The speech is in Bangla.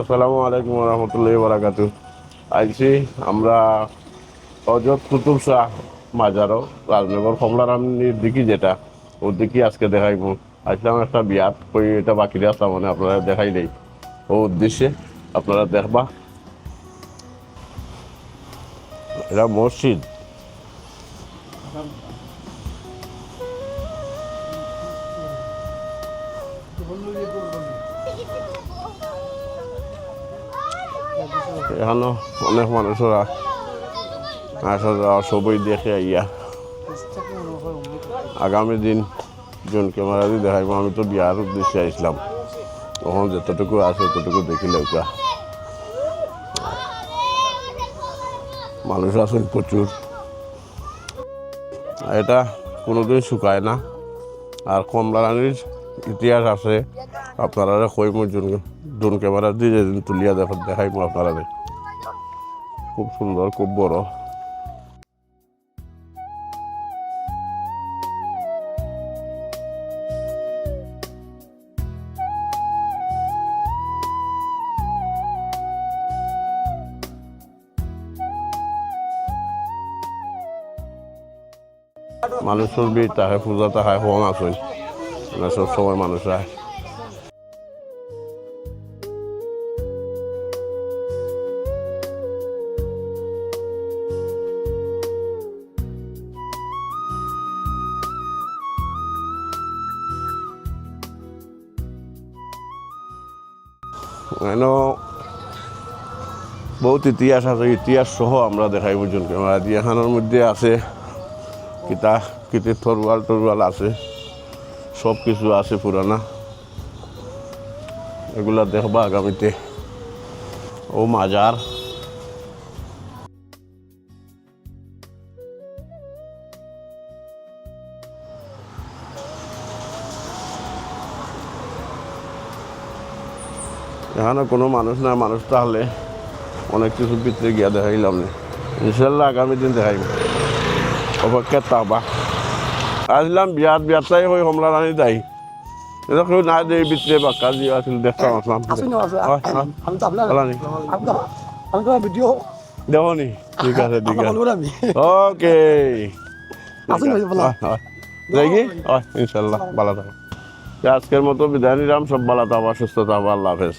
আসসালামু আলাইকুম রহমতুল্লাহ বারাকাতু আইছি আমরা অজত কুতুব শাহ মাজারও, রাজনগর কমলারামনির দিকে যেটা, ওর দিকে আজকে দেখাইব। আসলাম একটা বিয়াত কই এটা বাকি আসলাম মানে আপনারা দেখাই নেই। ও উদ্দেশ্যে আপনারা দেখবা। এটা মসজিদ। এখানে অনেক মানুষরা আসা সবই দেখে আইয়া। আগামী দিন জন ক্যামেরা দিয়ে দেখাইব। আমি তো বিয়ার উদ্দেশ্যে আসলাম তখন যতটুকু আছে ততটুকু দেখিলে ওটা মানুষ আছেন প্রচুর। এটা কোনোদিন শুকায় না। আর কমলা রানীর ইতিহাস আছে। আপনারা কইম জন ড্রোন ক্যামেরা দিয়ে যেদিন তুলিয়া দেখ দেখাইম আপনারা খুব সুন্দর, খুব বড়। মানুষের বি তাহে পূজা তাহায় কম আছে মানে সব সময় মানুষ আয় এন বহুত ইতিহাস আছে, ইতিহাস সহ আমরা দেখাই দিয়ে এখানের মধ্যে আছে কিতা কিতে তরোয়াল টরোয়াল আছে। সব কিছু আছে পুরানা। এগুলা দেখবা আগামীতে। ও মাজার। এখানে কোনো মানুষ না মানুষ তাহলে অনেক কিছু ভিতরে গিয়া দেখাইলাম না। ইনশাল্লাহ আগামী দিন দেখাইব। অপেক্ষা তাবা। আসলাম বিয়াত বিয়াতটাই হয়ে কমলা রানী যাই এটা কেউ না দিয়ে ভিতরে বা কাজি আছিল দেখতাম আসলাম। ভিডিও দেখো নি? ঠিক আছে ঠিক আছে। ওকে হয় ইনশাল্লাহ ভালো থাকো আজকের মতো বিদায় নিলাম সব ভালো থাকবা সুস্থ থাকবা আল্লাহ হাফেজ।